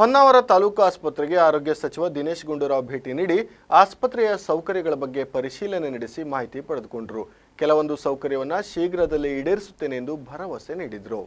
ಹೊನ್ನಾವರ ತಾಲೂಕು ಆಸ್ಪತ್ರೆಗೆ ಆರೋಗ್ಯ ಸಚಿವ ದಿನೇಶ್ ಗುಂಡೂರಾವ್ ಭೇಟಿ ನೀಡಿ ಆಸ್ಪತ್ರೆಯ ಸೌಕರ್ಯಗಳ ಬಗ್ಗೆ ಪರಿಶೀಲನೆ ನಡೆಸಿ ಮಾಹಿತಿ ಪಡೆದುಕೊಂಡರು. ಕೆಲವೊಂದು ಸೌಕರ್ಯವನ್ನು ಶೀಘ್ರದಲ್ಲೇ ಈಡೇರಿಸುತ್ತೇನೆ ಎಂದು ಭರವಸೆ ನೀಡಿದರು.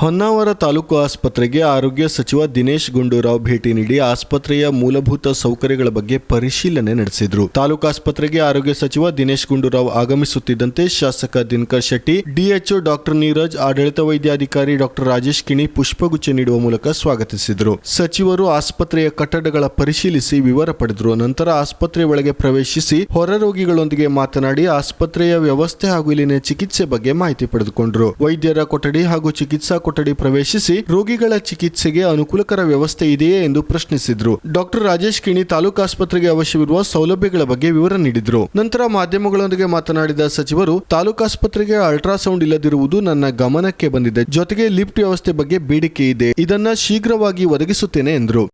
ಹೊನ್ನಾವರ ತಾಲೂಕು ಆಸ್ಪತ್ರೆಗೆ ಆರೋಗ್ಯ ಸಚಿವ ದಿನೇಶ್ ಗುಂಡೂರಾವ್ ಭೇಟಿ ನೀಡಿ ಆಸ್ಪತ್ರೆಯ ಮೂಲಭೂತ ಸೌಕರ್ಯಗಳ ಬಗ್ಗೆ ಪರಿಶೀಲನೆ ನಡೆಸಿದರು. ತಾಲೂಕು ಆಸ್ಪತ್ರೆಗೆ ಆರೋಗ್ಯ ಸಚಿವ ದಿನೇಶ್ ಗುಂಡೂರಾವ್ ಆಗಮಿಸುತ್ತಿದ್ದಂತೆ ಶಾಸಕ ದಿನಕರ್ ಶೆಟ್ಟಿ, ಡಿಎಚ್ಒ ಡಾಕ್ಟರ್ ನೀರಜ್, ಆಡಳಿತ ವೈದ್ಯಾಧಿಕಾರಿ ಡಾಕ್ಟರ್ ರಾಜೇಶ್ ಕಿಣಿ ಪುಷ್ಪಗುಚ್ಛ ನೀಡುವ ಮೂಲಕ ಸ್ವಾಗತಿಸಿದರು. ಸಚಿವರು ಆಸ್ಪತ್ರೆಯ ಕಟ್ಟಡಗಳ ಪರಿಶೀಲಿಸಿ ವಿವರ ಪಡೆದರು. ನಂತರ ಆಸ್ಪತ್ರೆ ಒಳಗೆ ಪ್ರವೇಶಿಸಿ ಹೊರ ರೋಗಿಗಳೊಂದಿಗೆ ಮಾತನಾಡಿ ಆಸ್ಪತ್ರೆಯ ವ್ಯವಸ್ಥೆ ಹಾಗೂ ಇಲ್ಲಿನ ಚಿಕಿತ್ಸೆ ಬಗ್ಗೆ ಮಾಹಿತಿ ಪಡೆದುಕೊಂಡರು. ವೈದ್ಯರ ಕೊಠಡಿ ಹಾಗೂ ಚಿಕಿತ್ಸಾ ಕೊಠಡಿ ಪ್ರವೇಶಿಸಿ ರೋಗಿಗಳ ಚಿಕಿತ್ಸೆಗೆ ಅನುಕೂಲಕರ ವ್ಯವಸ್ಥೆ ಇದೆಯೇ ಎಂದು ಪ್ರಶ್ನಿಸಿದ್ರು. ಡಾಕ್ಟರ್ ರಾಜೇಶ್ ಕಿಣಿ ತಾಲೂಕು ಆಸ್ಪತ್ರೆಗೆ ಅವಶ್ಯವಿರುವ ಸೌಲಭ್ಯಗಳ ಬಗ್ಗೆ ವಿವರ ನೀಡಿದರು. ನಂತರ ಮಾಧ್ಯಮಗಳೊಂದಿಗೆ ಮಾತನಾಡಿದ ಸಚಿವರು, ತಾಲೂಕು ಆಸ್ಪತ್ರೆಗೆ ಅಲ್ಟ್ರಾಸೌಂಡ್ ಇಲ್ಲದಿರುವುದು ನನ್ನ ಗಮನಕ್ಕೆ ಬಂದಿದೆ. ಜೊತೆಗೆ ಲಿಫ್ಟ್ ವ್ಯವಸ್ಥೆ ಬಗ್ಗೆ ಬೇಡಿಕೆ ಇದೆ. ಇದನ್ನ ಶೀಘ್ರವಾಗಿ ಒದಗಿಸುತ್ತೇನೆ ಎಂದರು.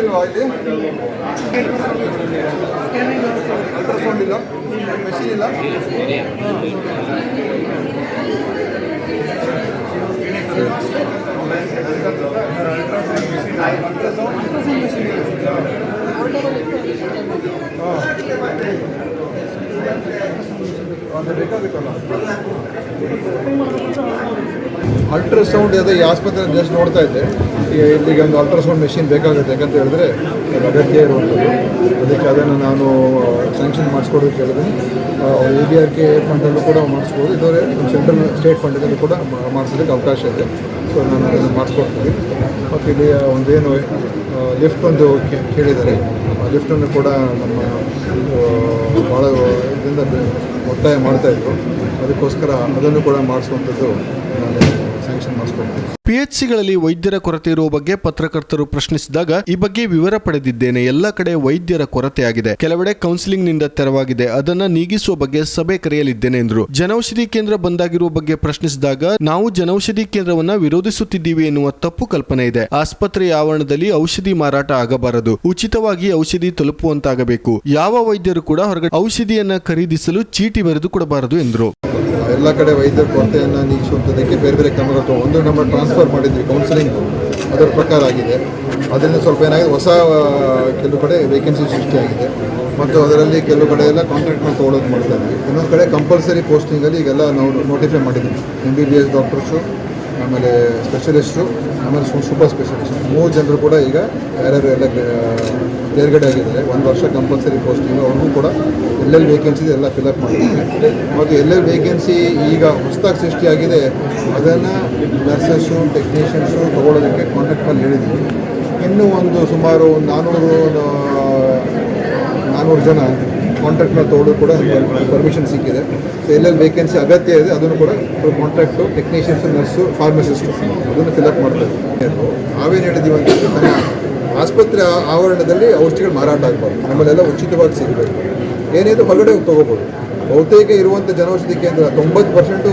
ಅಲ್ಟ್ರಾಸೌಂಡ್ ಇಲ್ವಾ ಇಲ್ಲಿ? ಅಲ್ಟ್ರಾಸೌಂಡ್ ಇಲ್ಲ? ಮೆಷಿನ್ ಇಲ್ಲ ಅಲ್ಟ್ರಾಸೌಂಡ್ ಅದೇ ಈ ಆಸ್ಪತ್ರೆ ಜಸ್ಟ್ ನೋಡ್ತಾ ಇದ್ದೆ. ಈಗ ಇಲ್ಲಿಗೆ ಒಂದು ಅಲ್ಟ್ರಾಸೌಂಡ್ ಮೆಷಿನ್ ಬೇಕಾಗುತ್ತೆ ಯಾಕಂತ ಹೇಳಿದ್ರೆ ಅಗತ್ಯ ಇರುವಂಥದ್ದು. ಅದಕ್ಕೆ ಅದನ್ನು ನಾನು ಸ್ಯಾಂಕ್ಷನ್ ಮಾಡಿಸ್ಕೊಡೋದು ಕೇಳಿದ್ದೀನಿ ಎ ಬಿ ಆರ್ ಕೆ ಫಂಡಲ್ಲೂ ಕೂಡ ಮಾಡಿಸ್ಬೋದು. ನಮ್ಮ ಸೆಂಟ್ರಲ್ ಸ್ಟೇಟ್ ಫಂಡಲ್ಲೂ ಕೂಡ ಮಾಡಿಸೋದಕ್ಕೆ ಅವಕಾಶ ಇದೆ. ಸೊ ನಾನು ಅದನ್ನು ಮಾಡಿಸ್ಕೊಡ್ತೀನಿ. ಮತ್ತು ಇಲ್ಲಿ ಒಂದೇನು ಲಿಫ್ಟ್ ಒಂದು ಕೇಳಿದ್ದಾರೆ. ಲಿಫ್ಟನ್ನು ಕೂಡ ನಮ್ಮ ಭಾಳ ಇದರಿಂದ ಒತ್ತಾಯ ಮಾಡ್ತಾಯಿದ್ರು ಅದಕ್ಕೋಸ್ಕರ ಅದನ್ನು ಕೂಡ ಮಾಡಿಸುವಂಥದ್ದು ನಾನು ಪಿಎಚ್ಸಿಗಳಲ್ಲಿ ವೈದ್ಯರ ಕೊರತೆ ಇರುವ ಬಗ್ಗೆ ಪತ್ರಕರ್ತರು ಪ್ರಶ್ನಿಸಿದಾಗ ಈ ಬಗ್ಗೆ ವಿವರ ಪಡೆದಿದ್ದೇನೆ. ಎಲ್ಲ ಕಡೆ ವೈದ್ಯರ ಕೊರತೆಯಾಗಿದೆ ಕೆಲವೆಡೆ ಕೌನ್ಸಿಲಿಂಗ್ನಿಂದ ತೆರವಾಗಿದೆ. ಅದನ್ನ ನೀಗಿಸುವ ಬಗ್ಗೆ ಸಭೆ ಕರೆಯಲಿದ್ದೇನೆ ಎಂದರು. ಜನೌಷಧಿ ಕೇಂದ್ರ ಬಂದಾಗಿರುವ ಬಗ್ಗೆ ಪ್ರಶ್ನಿಸಿದಾಗ, ನಾವು ಜನೌಷಧಿ ಕೇಂದ್ರವನ್ನ ವಿರೋಧಿಸುತ್ತಿದ್ದೀವಿ ಎನ್ನುವ ತಪ್ಪು ಕಲ್ಪನೆ ಇದೆ. ಆಸ್ಪತ್ರೆಯ ಆವರಣದಲ್ಲಿ ಔಷಧಿ ಮಾರಾಟ ಆಗಬಾರದು. ಉಚಿತವಾಗಿ ಔಷಧಿ ತಲುಪುವಂತಾಗಬೇಕು. ಯಾವ ವೈದ್ಯರು ಕೂಡ ಹೊರಗಡೆ ಔಷಧಿಯನ್ನ ಖರೀದಿಸಲು ಚೀಟಿ ಬರೆದು ಕೊಡಬಾರದು ಎಂದರು. ಎಲ್ಲ ಕಡೆ ವೈದ್ಯರ ಕೊರತೆಯನ್ನು ನೀಗಿಸುವಂಥದ್ದಕ್ಕೆ ಬೇರೆ ಬೇರೆ ಕ್ರಮಗಳು ಒಂದು ನಮ್ಮ ಟ್ರಾನ್ಸ್ಫರ್ ಮಾಡಿದ್ವಿ ಕೌನ್ಸಿಲಿಂಗ್ ಅದರ ಪ್ರಕಾರ ಆಗಿದೆ. ಅದರಿಂದ ಸ್ವಲ್ಪ ಏನಾಗಿದೆ, ಹೊಸ ಕೆಲವು ಕಡೆ ವೇಕೆನ್ಸಿ ಸೃಷ್ಟಿಯಾಗಿದೆ. ಮತ್ತು ಅದರಲ್ಲಿ ಕೆಲವು ಕಡೆ ಎಲ್ಲ ಕಾಂಟ್ರಾಕ್ಟ್ನ ತೊಗೊಳೋದು ಮಾಡ್ತಾ ಇದ್ವಿ. ಇನ್ನೊಂದು ಕಡೆ ಕಂಪಲ್ಸರಿ ಪೋಸ್ಟಿಂಗಲ್ಲಿ ಈಗೆಲ್ಲ ನಾವು ನೋಟಿಫೈ ಮಾಡಿದ್ದೀವಿ. M B B S doctors ಆಮೇಲೆ ಸ್ಪೆಷಲಿಸ್ಟು ಆಮೇಲೆ ಸೂಪರ್ ಸ್ಪೆಷಲಿಸ್ಟ್ ಮೂರು ಜನರು ಕೂಡ ಈಗ ಯಾರ್ಯಾರು ಎಲ್ಲ ತೇರ್ಗಡೆ ಆಗಿದ್ದಾರೆ. ಒಂದು ವರ್ಷ ಕಂಪಲ್ಸರಿ ಪೋಸ್ಟಿಂಗ್ ಅವ್ರಿಗೂ ಕೂಡ ಎಲ್ಲೆಲ್ಲಿ ವೇಕೆನ್ಸಿ ಎಲ್ಲ ಫಿಲಪ್ ಮಾಡಿದ್ದಾರೆ ಮತ್ತು ಎಲ್ಲೆಲ್ಲಿ ವೇಕೆನ್ಸಿ ಈಗ ಹೊಸದಾಗಿ ಸೃಷ್ಟಿಯಾಗಿದೆ, ಅದನ್ನು ನರ್ಸಸ್ಸು ಟೆಕ್ನಿಷಿಯನ್ಸು ತೊಗೊಳೋದಕ್ಕೆ ಕಾಂಟ್ಯಾಕ್ಟ್ ಮೇಲೆ ಹೇಳಿದ್ದೀವಿ ಇನ್ನೂ ಒಂದು ಸುಮಾರು ಒಂದು ನಾನ್ನೂರು ನಾನ್ನೂರು ಜನ ಕಾಂಟ್ರಾಕ್ಟ್ನ ತೊಗೊಳ್ಳೋದು ಕೂಡ ಪರ್ಮಿಷನ್ ಸಿಕ್ಕಿದೆ. ಸೊ ಎಲ್ಲೆಲ್ಲಿ ವೇಕೆನ್ಸಿ ಅಗತ್ಯ ಇದೆ, ಅದನ್ನು ಕೂಡ ಕಾಂಟ್ರಾಕ್ಟು ಟೆಕ್ನಿಷಿಯನ್ಸು ನರ್ಸು ಫಾರ್ಮಸಿಸ್ಟು ಅದನ್ನು ಫಿಲಪ್ ಮಾಡ್ತಾರೆ ನಾವೇನು ಹೇಳಿದ್ದೀವಿ ಅಂತಂದರೆ ಆಸ್ಪತ್ರೆ ಆವರಣದಲ್ಲಿ ಔಷಧಿಗಳು ಮಾರಾಟ ಆಗಬಾರ್ದು. ನಮ್ಮಲ್ಲೆಲ್ಲ ಉಚಿತವಾಗಿ ಸಿಗಬೇಕು. ಏನೇನು ಹೊರಗಡೆ ತೊಗೋಬೋದು. ಬಹುತೇಕ ಇರುವಂಥ ಜನೌಷಧಿ ಕೇಂದ್ರ, ತೊಂಬತ್ತು ಪರ್ಸೆಂಟು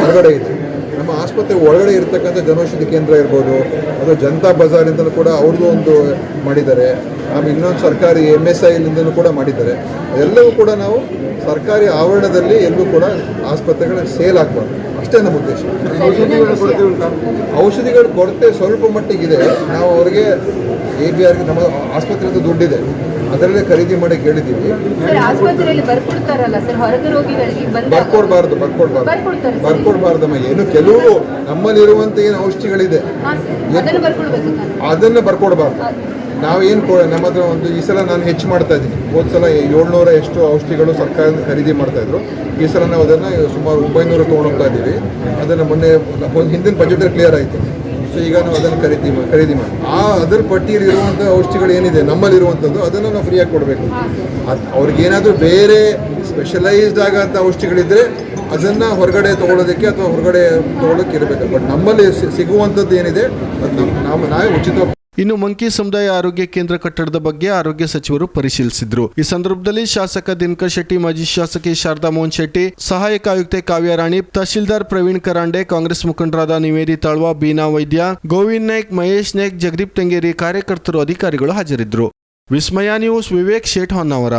ಹೊರಗಡೆ ಇದೆ. ನಮ್ಮ ಆಸ್ಪತ್ರೆ ಒಳಗಡೆ ಇರತಕ್ಕಂಥ ಜನೌಷಧಿ ಕೇಂದ್ರ ಇರ್ಬೋದು ಅದು ಜನತಾ ಬಜಾರ್ ಅಂತಲೂ ಕೂಡ ಅವ್ರದ್ದು ಒಂದು ಮಾಡಿದ್ದಾರೆ. ಆಮೇಲೆ ಇನ್ನೊಂದು ಸರ್ಕಾರಿ ಎಂ ಎಸ್ ಐಲಿಂದಲೂ ಕೂಡ ಮಾಡಿದ್ದಾರೆ. ಎಲ್ಲವೂ ಕೂಡ ನಾವು ಸರ್ಕಾರಿ ಆವರಣದಲ್ಲಿ ಎಲ್ಲೂ ಕೂಡ ಆಸ್ಪತ್ರೆಗಳ ಸೇಲ್ ಆಗಬಾರ್ದು ಅಷ್ಟೇ ನಮ್ಮ ಉದ್ದೇಶ. ಔಷಧಿಗಳ ಕೊರತೆ ಸ್ವಲ್ಪ ಮಟ್ಟಿಗಿದೆ. ನಾವು ಅವರಿಗೆ ಎ ಬಿ ಆರ್ಗೆ ನಮ್ಮ ಆಸ್ಪತ್ರೆ ದುಡ್ಡಿದೆ. ಅದರಲ್ಲೇ ಖರೀದಿ ಮಾಡಿ ಕೇಳಿದ್ದೀವಿ. ಬರ್ಕೊಡ್ಬಾರ್ದು ಬರ್ಕೊಡ್ಬಾರ್ದು. ಬರ್ಕೊಡ್ಬಾರ್ದಮ್ಮ. ಏನು ಕೆಲವು ನಮ್ಮಲ್ಲಿರುವಂಥ ಏನು ಔಷಧಿಗಳಿದೆ. ಅದನ್ನು ಬರ್ಕೊಡ್ಬಾರ್ದು. ನಾವೇನು ಕೊ ನಮ್ಮ ಹತ್ರ ಒಂದು ಈ ಸಲ ನಾನು ಹೆಚ್ಚು ಮಾಡ್ತಾ ಇದ್ದೀನಿ. ಹೋದ ಸಲ ಏಳ್ನೂರ ಎಷ್ಟು ಔಷಧಿಗಳು ಸರ್ಕಾರದಿಂದ ಖರೀದಿ ಮಾಡ್ತಾಯಿದ್ರು ಈ ಸಲ ನಾವು ಅದನ್ನು ಸುಮಾರು ಒಂಬೈನೂರು ತೊಗೊಂಡೋಗ್ತಾ ಇದ್ದೀವಿ. ಅದನ್ನು ಮೊನ್ನೆ ಒಂದು ಹಿಂದಿನ ಬಜೆಟಲ್ಲಿ ಕ್ಲಿಯರ್ ಆಯಿತು. ಸೊ ಈಗ ನಾವು ಅದನ್ನು ಖರೀದಿ ಖರೀದಿ ಮಾಡಿ ಆ ಅದರ ಪಟ್ಟಿಯಲ್ಲಿ ಇರುವಂಥ ಔಷಧಿಗಳು ಏನಿದೆ, ನಮ್ಮಲ್ಲಿರುವಂಥದ್ದು, ಅದನ್ನು ನಾವು ಫ್ರೀಯಾಗಿ ಕೊಡಬೇಕು. ಅದು ಅವ್ರಿಗೇನಾದರೂ ಬೇರೆ ಸ್ಪೆಷಲೈಸ್ಡ್ ಆಗೋಂಥ ಔಷಧಿಗಳಿದ್ದರೆ ಅದನ್ನು ಹೊರಗಡೆ ತೊಗೊಳೋದಕ್ಕೆ ಅಥವಾ ಹೊರಗಡೆ ತೊಗೊಳೋಕ್ಕೆ ಇರಬೇಕು. ಬಟ್ ನಮ್ಮಲ್ಲಿ ಸಿಗುವಂಥದ್ದು ಏನಿದೆ, ಅದು ನಮ್ಮ ನಾವು ನಾವೇ ಉಚಿತ ಇನ್ನು ಮಂಕಿ ಸಮುದಾಯ ಆರೋಗ್ಯ ಕೇಂದ್ರ ಕಟ್ಟಡದ ಬಗ್ಗೆ ಆರೋಗ್ಯ ಸಚಿವರು ಪರಿಶೀಲಿಸಿದ್ರು. ಈ ಸಂದರ್ಭದಲ್ಲಿ ಶಾಸಕ ದಿನಕರ್ ಶೆಟ್ಟಿ, ಮಾಜಿ ಶಾಸಕಿ ಶಾರದಾ ಮೋಹನ್ ಶೆಟ್ಟಿ, ಸಹಾಯಕ ಆಯುಕ್ತೆ ಕಾವ್ಯ ರಾಣಿ, ತಹಶೀಲ್ದಾರ್ ಪ್ರವೀಣ್ ಕರಾಂಡೆ, ಕಾಂಗ್ರೆಸ್ ಮುಖಂಡರಾದ ನಿವೇದಿ ತಾಳ್ವಾ, ಬೀನಾ ವೈದ್ಯ, ಗೋವಿಂದ್ ನಾಯ್ಕ್, ಮಹೇಶ್ ನಾಯ್ಕ್, ಜಗದೀಪ್ ತೆಂಗೇರಿ ಕಾರ್ಯಕರ್ತರು, ಅಧಿಕಾರಿಗಳು ಹಾಜರಿದ್ದರು. ವಿಸ್ಮಯ ನ್ಯೂಸ್, ವಿವೇಕ್ ಶೇಠ್ ಹೊನ್ನವರ.